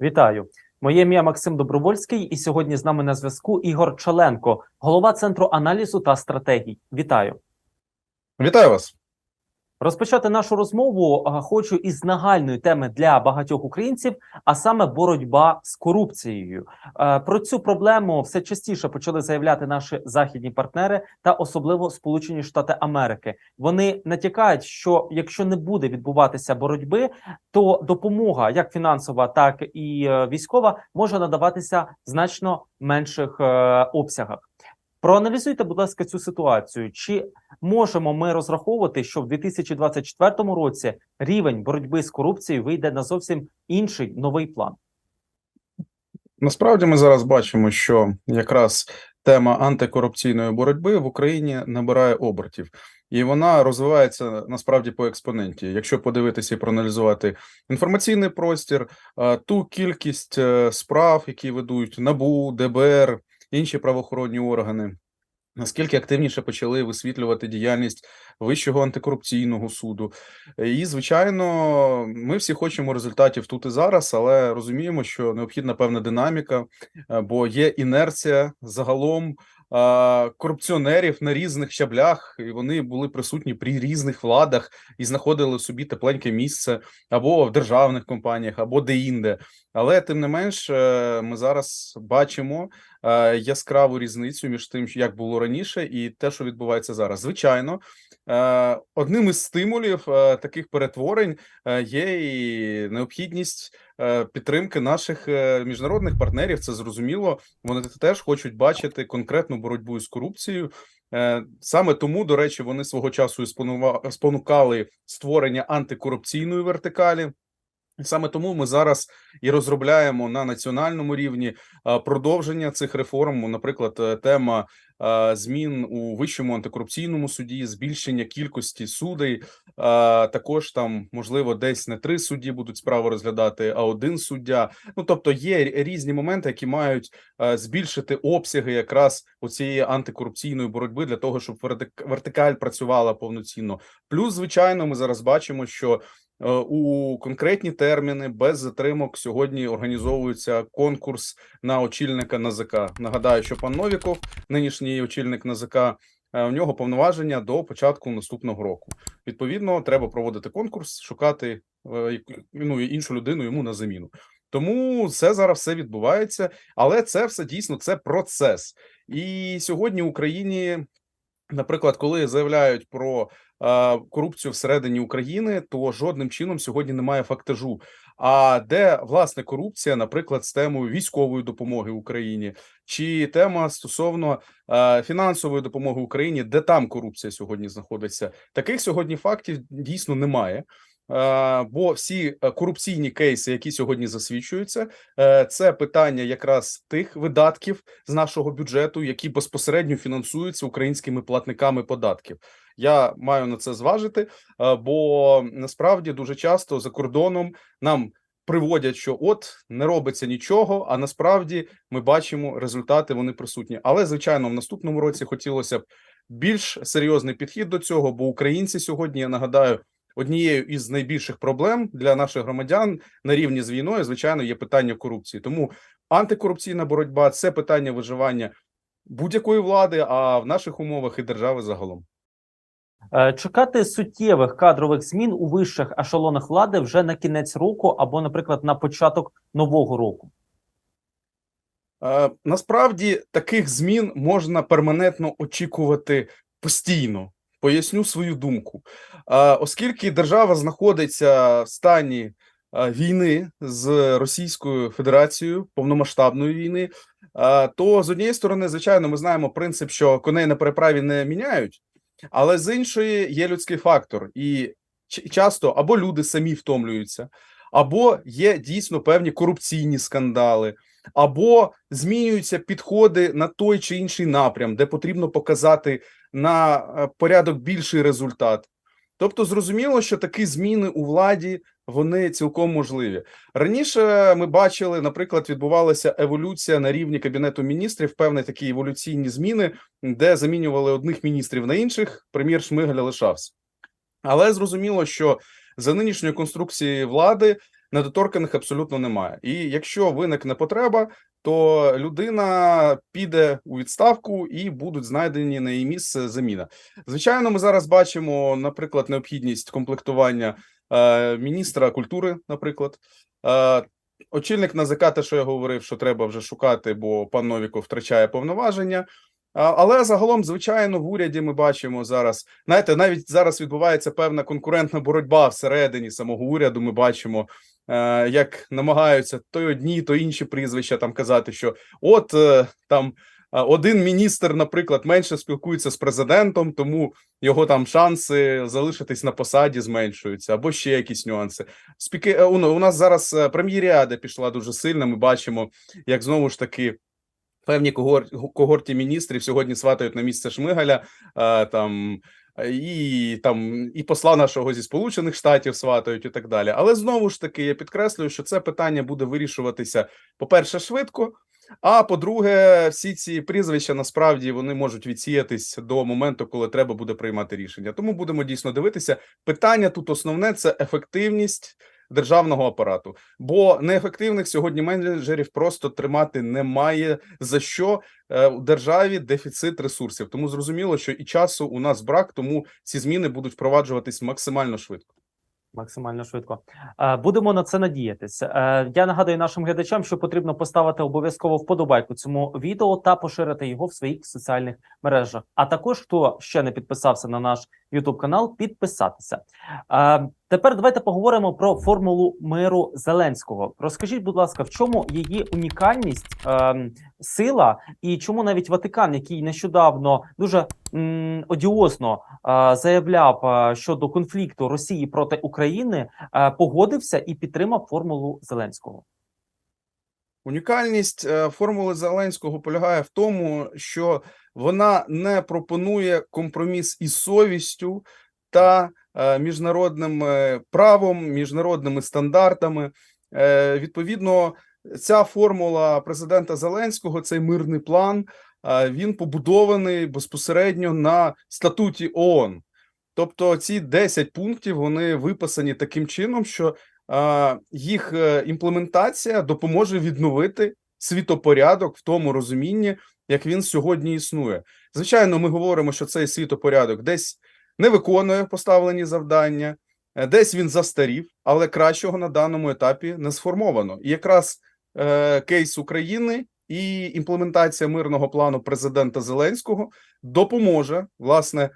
Вітаю. Моє ім'я Максим Добровольський, і сьогодні з нами на зв'язку Ігор Чаленко, голова центру аналізу та стратегій. Вітаю. Вітаю вас. Розпочати нашу розмову хочу із нагальної теми для багатьох українців, а саме боротьба з корупцією. Про цю проблему все частіше почали заявляти наші західні партнери та особливо Сполучені Штати Америки. Вони натякають, що якщо не буде відбуватися боротьби, то допомога, як фінансова, так і е, військова, може надаватися значно менших е, обсягах. Проаналізуйте, будь ласка, цю ситуацію. Чи можемо ми розраховувати, що в 2024 році рівень боротьби з корупцією вийде на зовсім інший новий план? Насправді ми зараз бачимо, що якраз тема антикорупційної боротьби в Україні набирає обертів, і вона розвивається насправді по експоненті. Якщо подивитися і проаналізувати інформаційний простір, ту кількість е, справ, які ведуть НАБУ, ДБР, інші правоохоронні органи. Наскільки активніше почали висвітлювати діяльність Вищого антикорупційного суду, і звичайно, ми всі хочемо результатів тут і зараз, але розуміємо, що необхідна певна динаміка, е, бо є інерція загалом корупціонерів на різних щаблях, і вони були присутні при різних владах і знаходили собі тепленьке місце або в державних компаніях, або де-інде. Але тим не менш, е, ми зараз бачимо е, яскраву різницю між тим, як було раніше, і те, що відбувається зараз. Звичайно, е, одним із стимулів е, таких перетворень е, є і необхідність е, підтримки наших е, міжнародних партнерів. Це зрозуміло. Вони теж хочуть бачити конкретну боротьбу з корупцією. Е, Саме тому, до речі, вони свого часу і спонукали створення антикорупційної вертикалі. Саме тому ми зараз і розробляємо на національному рівні продовження цих реформ. Наприклад, е, тема змін у вищому антикорупційному суді, збільшення кількості судей. Також там можливо десь не три судді будуть справу розглядати, а один суддя. Ну тобто є різні моменти, які мають збільшити обсяги якраз у цієї антикорупційної боротьби для того, щоб вертик- вертикаль працювала повноцінно. Плюс, звичайно, ми зараз бачимо, що Е, у конкретні терміни без затримок сьогодні організовується конкурс на очільника НАЗК. Нагадаю, що пан Новіков, нинішній очільник НАЗК, е, у нього повноваження до початку наступного року. Відповідно, треба проводити конкурс, шукати е, ну, іншу людину йому на заміну. Тому це зараз все відбувається, але це все дійсно це процес. І сьогодні в Україні, наприклад, коли заявляють про е, корупцію всередині України, то жодним чином сьогодні немає фактажу. А де власне корупція, наприклад, з темою військової допомоги Україні, чи тема стосовно е, фінансової допомоги Україні, де там корупція сьогодні знаходиться? Таких сьогодні фактів дійсно немає. Е, Бо всі е, корупційні кейси, які сьогодні засвідчуються, е, це питання якраз тих видатків з нашого бюджету, які безпосередньо фінансуються українськими платниками податків. Я маю на це зважити, бо насправді дуже часто за кордоном нам приводять, що от не робиться нічого, а насправді ми бачимо результати, вони присутні. Але звичайно, в наступному році хотілося б більш серйозний підхід до цього, бо українці сьогодні, я нагадаю, однією із найбільших проблем для наших громадян на рівні з війною, звичайно, є питання корупції. Тому антикорупційна боротьба це питання виживання будь-якої влади, а в наших умовах і держави загалом. Е, Чекати суттєвих кадрових змін у вищих ешелонах влади вже на кінець року або, наприклад, на початок нового року. Е, Насправді таких змін можна перманентно очікувати постійно. Поясню свою думку. Оскільки держава знаходиться в стані війни з Російською Федерацією, повномасштабної війни, то з однієї сторони, звичайно, ми знаємо принцип, що коней на переправі не міняють, але з іншої є людський фактор, і часто або люди самі втомлюються, або є дійсно певні корупційні скандали або змінюються підходи на той чи інший напрям, де потрібно показати на е, порядок більший результат. Тобто, зрозуміло, що такі зміни у владі вони цілком можливі. Раніше ми бачили, наприклад, відбувалася еволюція на рівні кабінету міністрів, певні такі еволюційні зміни, де замінювали одних міністрів на інших. Прем'єр Шмигаль лишався. Але зрозуміло, що за нинішньої конструкції влади недоторканих абсолютно немає. І якщо виникне потреба, то людина піде у відставку і будуть знайдені на її місце заміна. Звичайно, ми зараз бачимо, наприклад, необхідність комплектування е, міністра культури, наприклад. Е, очільник НАЗК, те, що я говорив, що треба вже шукати, бо пан Новіков втрачає повноваження. Але загалом, звичайно, в уряді ми бачимо зараз. Знаєте, навіть зараз відбувається певна конкурентна боротьба всередині самого уряду. Ми бачимо, як намагаються то одні, то інші прізвища там казати, що от е, там е, один міністр, наприклад, менше спілкується з президентом, тому його там шанси залишитись на посаді зменшуються, або ще якісь нюанси. Спіки е, у, нас зараз е, прем'єріада пішла дуже сильно. Ми бачимо, як знову ж таки. Певні когор... когорті міністрів сьогодні сватають на місце Шмигаля, е, там і там і посла нашого зі Сполучених Штатів сватають, і так далі. Але знову ж таки, я підкреслюю, що це питання буде вирішуватися, по-перше, швидко. А по-друге, всі ці прізвища насправді вони можуть відсіятись до моменту, коли треба буде приймати рішення. Тому будемо дійсно дивитися. Питання тут основне це ефективність державного апарату, бо неефективних сьогодні менеджерів просто тримати немає за що Е, у державі дефіцит ресурсів. Тому зрозуміло, що і часу у нас брак, тому ці зміни будуть впроваджуватись максимально швидко. Максимально швидко Е, будемо на це надіятись. Е, Я нагадую нашим глядачам, що потрібно поставити обов'язково вподобайку цьому відео та поширити його в своїх соціальних мережах. А також хто ще не підписався на наш YouTube канал, підписатися. Тепер давайте поговоримо про формулу миру Зеленського. Розкажіть, будь ласка, в чому її унікальність, е, сила, і чому навіть Ватикан, який нещодавно дуже м, одіозно е, заявляв е, щодо конфлікту Росії проти України, е, погодився і підтримав формулу Зеленського. Унікальність е, формули Зеленського полягає в тому, що вона не пропонує компроміс із совістю та міжнародним е, правом, міжнародними стандартами. Е, Відповідно, ця формула президента Зеленського, цей мирний план, е, він побудований безпосередньо на статуті ООН. Тобто, ці 10 пунктів вони виписані таким чином, що е, їх е, імплементація допоможе відновити світопорядок в тому розумінні, як він сьогодні існує. Звичайно, ми говоримо, що цей світопорядок десь не виконує поставлені завдання, е, десь він застарів, але кращого на даному етапі не сформовано. І якраз е, кейс України і імплементація мирного плану президента Зеленського допоможе власне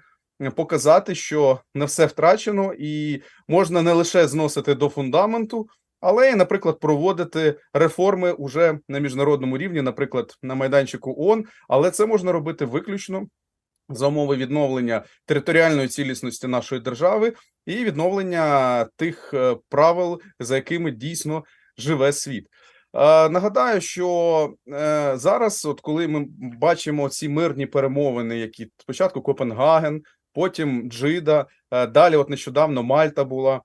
показати, що не все втрачено, і можна не лише зносити до фундаменту, але наприклад, проводити реформи уже на міжнародному рівні, наприклад, на майданчику ООН, але це можна робити виключно за умови відновлення територіальної цілісності нашої держави і відновлення тих е, правил, за якими дійсно живе світ. Е, Нагадаю, що е, зараз, от коли ми бачимо ці мирні перемовини, які спочатку Копенгаген, потім Джида, далі, от нещодавно Мальта була.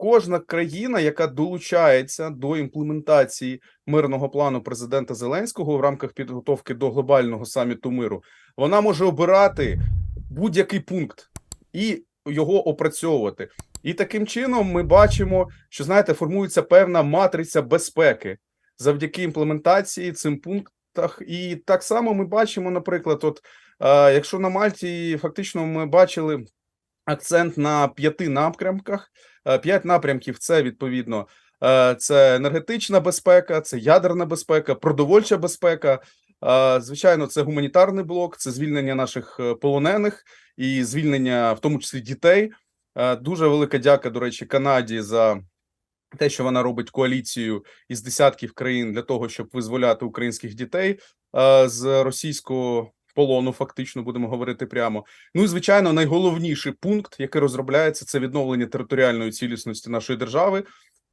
Кожна країна, яка долучається до імплементації мирного плану президента Зеленського в рамках підготовки до глобального саміту миру, вона може обирати будь-який пункт і його опрацьовувати. І таким чином ми бачимо, що знаєте, формується певна матриця безпеки завдяки імплементації цим пунктах. І так само ми бачимо, наприклад, от е, якщо на Мальті фактично ми бачили акцент на п'яти напрямках. Е, П'ять напрямків це відповідно е, це енергетична безпека, це ядерна безпека, продовольча безпека. е, Звичайно, це гуманітарний блок, це звільнення наших полонених і звільнення, в тому числі дітей. Дуже велика дяка, до речі, Канаді за те, що вона робить коаліцію із десятків країн для того, щоб визволяти українських дітей з російського полону, фактично будемо говорити прямо. Ну і звичайно, найголовніший пункт, який розробляється, це відновлення територіальної цілісності нашої держави.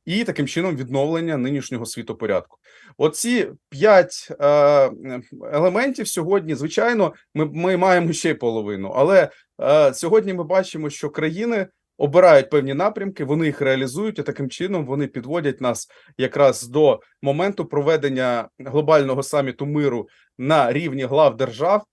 І таким чином відновлення нинішнього світопорядку. Оці п'ять е, елементів сьогодні, звичайно, ми, ми маємо ще й половину, але е, сьогодні ми бачимо, що країни обирають певні напрямки, вони їх реалізують, і таким чином вони підводять нас якраз до моменту проведення глобального саміту миру на рівні глав держав.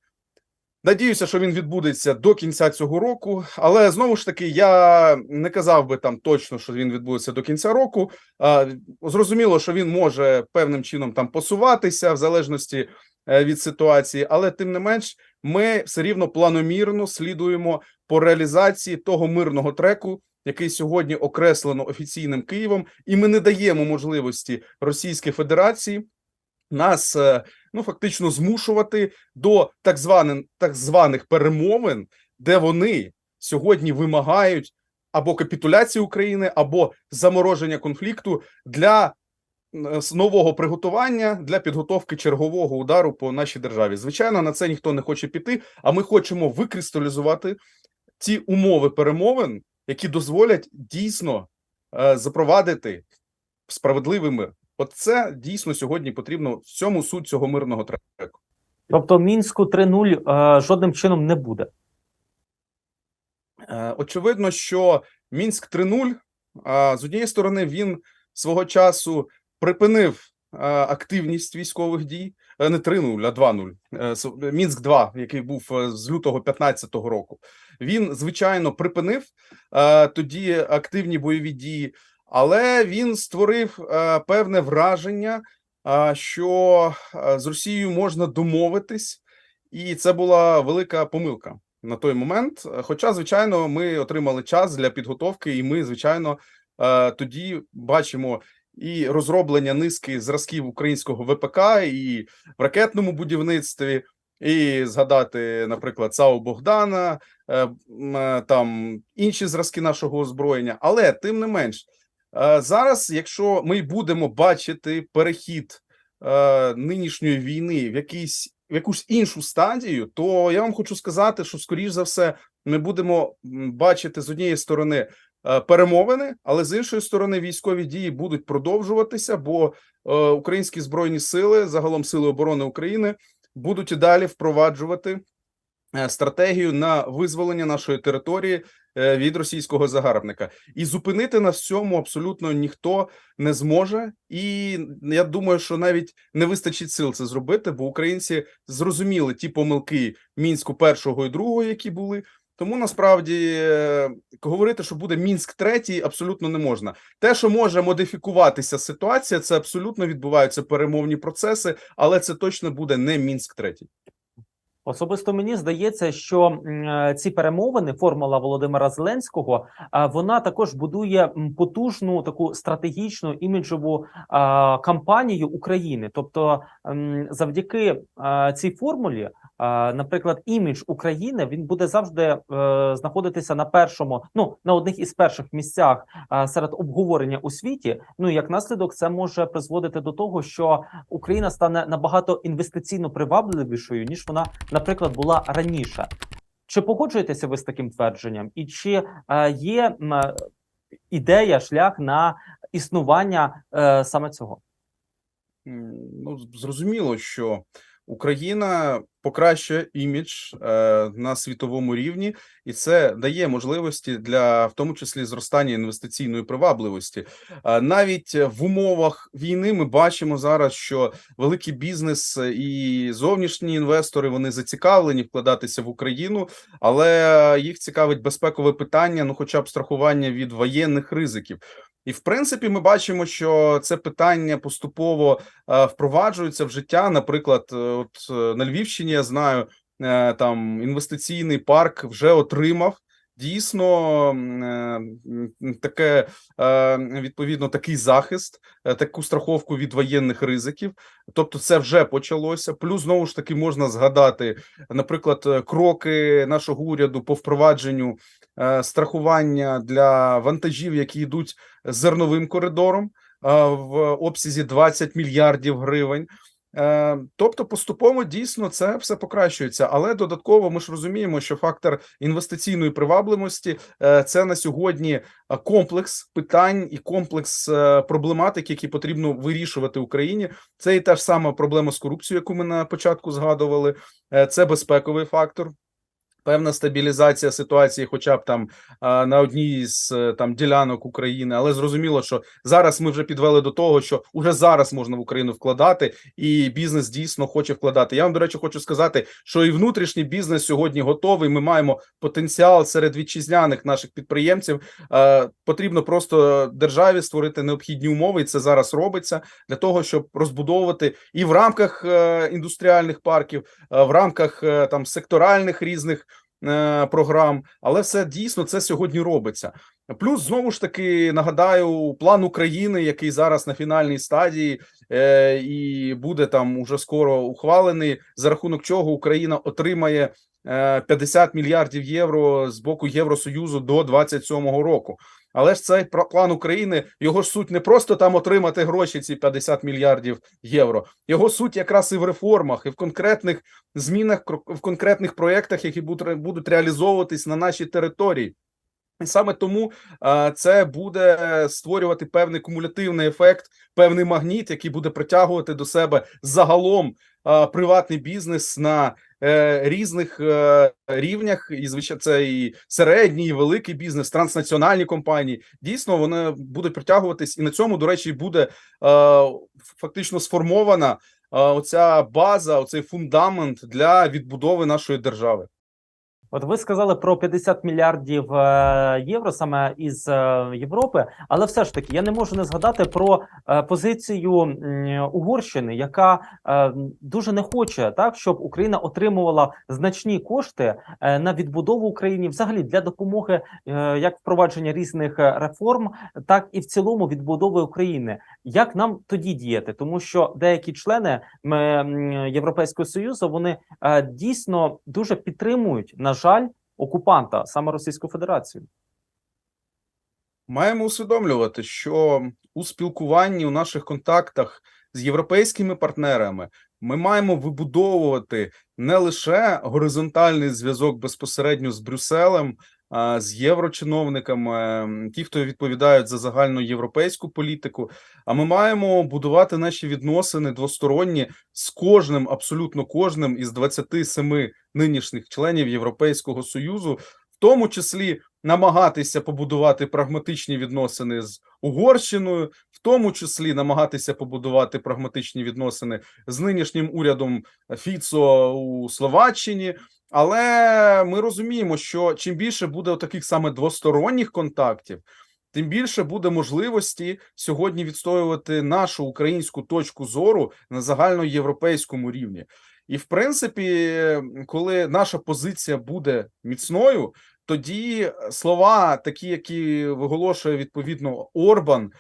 Надіюся, що він відбудеться до кінця цього року. Але знову ж таки, я не казав би там точно, що він відбудеться до кінця року. А, Зрозуміло, що він може певним чином там посуватися в залежності е, від ситуації, але тим не менш, ми все рівно планомірно слідуємо по реалізації того мирного треку, який сьогодні окреслено офіційним Києвом, і ми не даємо можливості Російській Федерації нас е, ну фактично змушувати до так званих так званих перемовин, де вони сьогодні вимагають або капітуляції України, або замороження конфлікту для е, с- нового приготування для підготовки чергового удару по нашій державі. Звичайно, на це ніхто не хоче піти. А ми хочемо викристалізувати ті умови перемовин, які дозволять дійсно е, запровадити справедливий мир. От це дійсно сьогодні потрібно в цьому суть цього мирного треку. Тобто мінську 3.0 е, жодним чином не буде. Е, Очевидно, що Мінськ 3.0, а, з однієї сторони, він свого часу припинив а, активність військових дій, е, не 3.0, а 2.0. Е, Мінськ 2, який був е, з лютого 15-го року. Він, звичайно, припинив е, тоді активні бойові дії, але він створив е, певне враження, що е, з Росією можна домовитись, і це була велика помилка на той момент. Е, Хоча, звичайно, ми отримали час для підготовки, і ми, звичайно, е, тоді бачимо і розроблення низки зразків українського ВПК, і в ракетному будівництві, і згадати, наприклад, САУ Богдана, е, е, там інші зразки нашого озброєння. Але тим не менш, е, зараз, якщо ми будемо бачити перехід нинішньої війни в якийсь в якусь іншу стадію, то я вам хочу сказати, що скоріш за все ми будемо бачити з однієї сторони перемовини, але з іншої сторони військові дії будуть продовжуватися, бо е, українські збройні сили, загалом сили оборони України, будуть і далі впроваджувати е, стратегію на визволення нашої території е, від російського загарбника, і зупинити нас в цьому абсолютно ніхто не зможе. І я думаю, що навіть не вистачить сил це зробити, бо українці зрозуміли ті помилки мінську першого і другого, які були. Тому насправді е, говорити, що буде мінськ третій, абсолютно не можна. Те, що може модифікуватися ситуація, це абсолютно відбуваються перемовні процеси, але це точно буде не мінськ третій. Особисто мені здається, що е, ці перемовини, формула Володимира Зеленського, вона також будує потужну таку стратегічну іміджову кампанію України. Тобто, завдяки цій формулі, наприклад, імідж України він буде завжди е, знаходитися на першому, ну на одних із перших місцях серед обговорення у світі. Ну як наслідок, це може призводити до того, що Україна стане набагато інвестиційно привабливішою ніж вона, наприклад, була раніше. Чи погоджуєтеся ви з таким твердженням? І чи е, є е, ідея, шлях на існування е, саме цього? Ну, зрозуміло, що Україна покращує імідж е, на світовому рівні, і це дає можливості для в тому числі зростання інвестиційної привабливості. Е, навіть в умовах війни ми бачимо зараз, що великий бізнес і зовнішні інвестори вони зацікавлені вкладатися в Україну, але їх цікавить безпекове питання, ну, хоча б страхування від воєнних ризиків. І в принципі, ми бачимо, що це питання поступово е, впроваджується в життя. Наприклад, е, от е, на Львівщині я знаю, там інвестиційний парк вже отримав дійсно таке відповідно такий захист, таку страховку від воєнних ризиків. Тобто, це вже почалося. Плюс знову ж таки можна згадати, наприклад, кроки нашого уряду по впровадженню страхування для вантажів, які йдуть зерновим коридором е, в обсязі 20 мільярдів гривень. Е, Тобто, поступово дійсно це все покращується, але додатково ми ж розуміємо, що фактор інвестиційної привабливості е, це на сьогодні е, комплекс питань і комплекс е, проблематик, які потрібно вирішувати Україні. Це і та ж сама проблема з корупцією, яку ми на початку згадували. Е, Це безпековий фактор. Певна стабілізація ситуації, хоча б там на одній з е, там ділянок України, але зрозуміло, що зараз ми вже підвели до того, що уже зараз можна в Україну вкладати, і бізнес дійсно хоче вкладати. Я вам до речі, хочу сказати, що і внутрішній бізнес сьогодні готовий. Ми маємо потенціал серед вітчизняних наших підприємців. Потрібно просто державі створити необхідні умови, і це зараз робиться для того, щоб розбудовувати і в рамках е, індустріальних парків, е, в рамках там секторальних різних програм, але все дійсно це сьогодні робиться. Плюс знову ж таки нагадаю план України, який зараз на фінальній стадії е, і буде там уже скоро ухвалений, за рахунок чого Україна отримає е, 50 мільярдів євро з боку Євросоюзу до 27-го року. Але ж цей план України його ж суть не просто там отримати гроші, ці 50 мільярдів євро. Його суть якраз і в реформах, і в конкретних змінах, в конкретних проєктах, які будуть, реалізовуватись на нашій території. І саме тому це буде створювати певний кумулятивний ефект, певний магніт, який буде притягувати до себе загалом приватний бізнес на різних е, рівнях. І звичайно, це і середній, і великий бізнес, транснаціональні компанії. Дійсно, вони будуть притягуватись, і на цьому, до речі, буде е, фактично сформована е, оця база, оцей фундамент для відбудови нашої держави. От ви сказали про 50 мільярдів е, євро саме із е, Європи, але все ж таки я не можу не згадати про е, позицію Угорщини, яка дуже не хоче так, щоб Україна отримувала значні кошти на відбудову України, взагалі для допомоги як впровадження різних реформ, так і в цілому відбудови України. Як нам тоді діяти? Тому що деякі члени Європейського союзу вони дійсно дуже підтримують, на жаль, окупанта саме Російську Федерацію. Маємо усвідомлювати, що у спілкуванні у наших контактах з європейськими партнерами ми маємо вибудовувати не лише горизонтальний зв'язок безпосередньо з Брюсселем, з єврочиновниками, ті, хто відповідають за загальну європейську політику. А ми маємо будувати наші відносини двосторонні з кожним, абсолютно кожним із 27 нинішніх членів Європейського союзу, в тому числі намагатися побудувати прагматичні відносини з Угорщиною, в тому числі намагатися побудувати прагматичні відносини з нинішнім урядом Фіцо у Словаччині. Але ми розуміємо, що чим більше буде таких саме двосторонніх контактів, тим більше буде можливості сьогодні відстоювати нашу українську точку зору на загальноєвропейському рівні. І в принципі, коли наша позиція буде міцною, тоді слова, такі, які виголошує відповідно Орбан,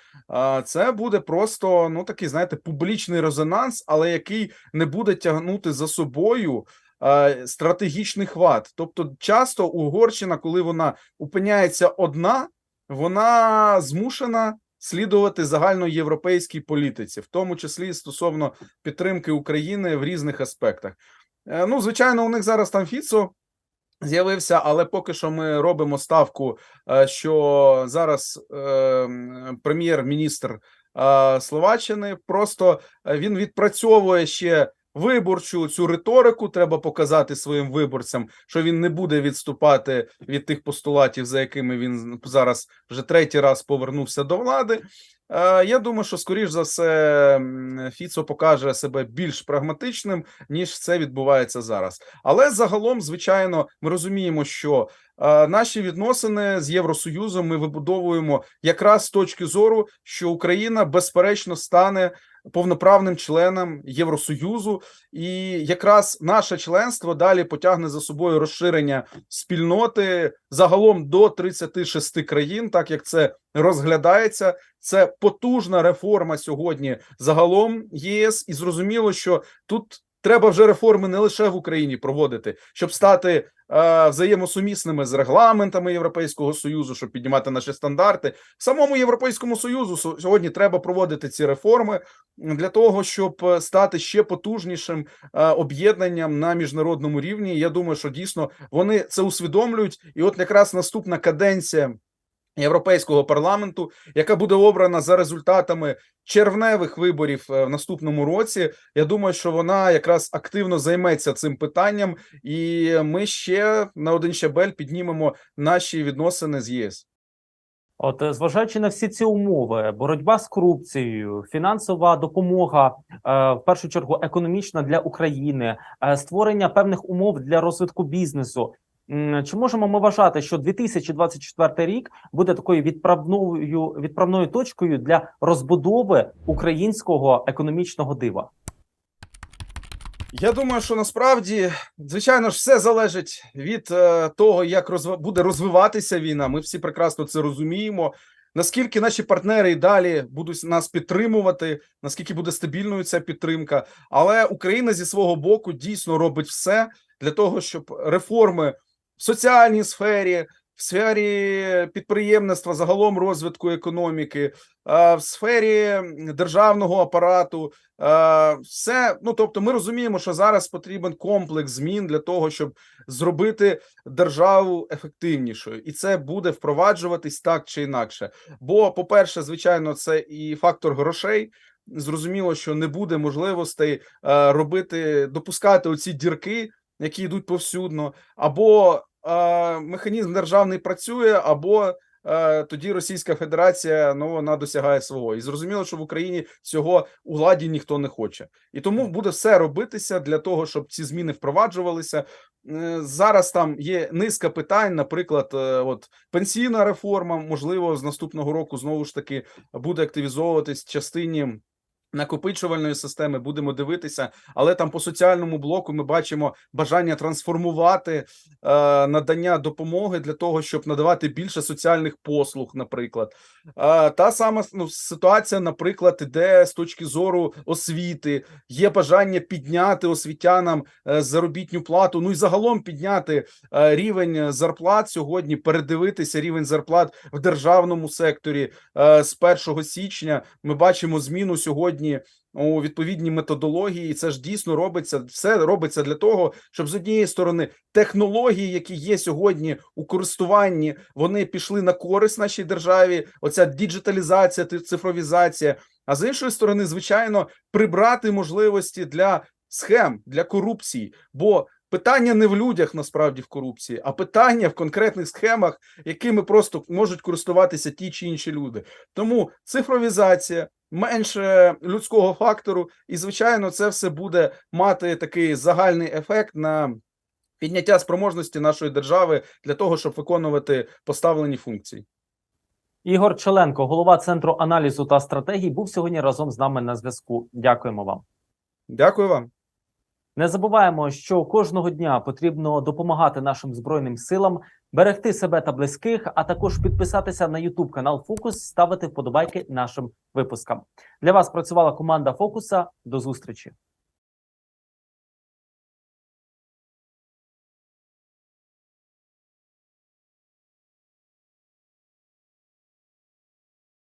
це буде просто ну такий, знаєте, публічний резонанс, але який не буде тягнути за собою стратегічний хват. Тобто, часто Угорщина, коли вона опиняється одна, вона змушена слідувати загальноєвропейській політиці, в тому числі стосовно підтримки України в різних аспектах. Е, Ну, звичайно, у них зараз там Фіцо з'явився, але поки що ми робимо ставку, е, що зараз е, прем'єр-міністр Словаччини просто він відпрацьовує ще виборчу цю риторику. Треба показати своїм виборцям, що він не буде відступати від тих постулатів, за якими він зараз вже третій раз повернувся до влади. Е, Я думаю, що скоріш за все Фіцо покаже себе більш прагматичним, ніж це відбувається зараз. Але загалом, звичайно, ми розуміємо, що наші відносини з Євросоюзом ми вибудовуємо якраз з точки зору, що Україна безперечно стане повноправним членом Євросоюзу, і якраз наше членство далі потягне за собою розширення спільноти загалом до 36 країн, так як це розглядається. Це потужна реформа сьогодні загалом ЄС, і зрозуміло, що тут треба вже реформи не лише в Україні проводити, щоб стати е, взаємосумісними з регламентами Європейського союзу, щоб піднімати наші стандарти. Самому Європейському союзу сьогодні треба проводити ці реформи для того, щоб е, стати ще потужнішим е, об'єднанням на міжнародному рівні. Я думаю, що дійсно вони це усвідомлюють, і от якраз наступна каденція Європейського парламенту, яка буде обрана за результатами червневих виборів е, в наступному році. Я думаю, що вона якраз активно займеться цим питанням, і ми ще на один щабель піднімемо наші відносини з ЄС. От, е, зважаючи на всі ці умови, боротьба з корупцією, фінансова допомога, е, в першу чергу економічна для України, е, створення певних умов для розвитку бізнесу. Чи можемо ми вважати, що 2024 рік буде такою відправною відправною точкою для розбудови українського економічного дива? Я думаю, що насправді, звичайно ж, все залежить від е, того, як розв... буде розвиватися війна. Ми всі прекрасно це розуміємо. Наскільки наші партнери і далі будуть нас підтримувати, наскільки буде стабільною ця підтримка, але Україна зі свого боку дійсно робить все для того, щоб реформи в соціальній сфері, в сфері підприємництва, загалом розвитку економіки, в сфері державного апарату, все. Ну тобто, ми розуміємо, що зараз потрібен комплекс змін для того, щоб зробити державу ефективнішою, і це буде впроваджуватись так чи інакше. Бо, по-перше, звичайно, це і фактор грошей. Зрозуміло, що не буде можливостей робити, допускати оці дірки, які йдуть повсюдно, або е, механізм державний працює, або е, тоді Російська Федерація ну вона досягає свого. І зрозуміло, що в Україні цього у владі ніхто не хоче, і тому буде все робитися для того, щоб ці зміни впроваджувалися. Зараз там є низка питань, наприклад, е, от пенсійна реформа, можливо, з наступного року знову ж таки буде активізовуватись частині накопичувальної системи. Будемо дивитися, але там по соціальному блоку ми бачимо бажання трансформувати е, надання допомоги для того, щоб надавати більше соціальних послуг, наприклад. Е, та сама ну, ситуація, наприклад, іде з точки зору освіти. Є бажання підняти освітянам е, заробітню плату. Ну і загалом підняти е, рівень зарплат сьогодні, передивитися рівень зарплат в державному секторі е, з 1 січня. Ми бачимо зміну сьогодні у відповідній методології. І це ж дійсно робиться. Все робиться для того, щоб з однієї сторони технології, які є сьогодні у користуванні, вони пішли на користь нашій державі. Оця діджиталізація, цифровізація. А з іншої сторони, звичайно, прибрати можливості для схем для корупції, бо питання не в людях насправді в корупції, а питання в конкретних схемах, якими просто можуть користуватися ті чи інші люди. Тому цифровізація, менше людського фактору, і звичайно, це все буде мати такий загальний ефект на підняття спроможності нашої держави для того, щоб виконувати поставлені функції. Ігор Челенко, голова центру аналізу та стратегій, був сьогодні разом з нами на зв'язку. Дякуємо вам. Дякую вам. Не забуваємо, що кожного дня потрібно допомагати нашим збройним силам, берегти себе та близьких, а також підписатися на YouTube канал Фокус, ставити вподобайки нашим випускам. Для вас працювала команда Фокуса. До зустрічі.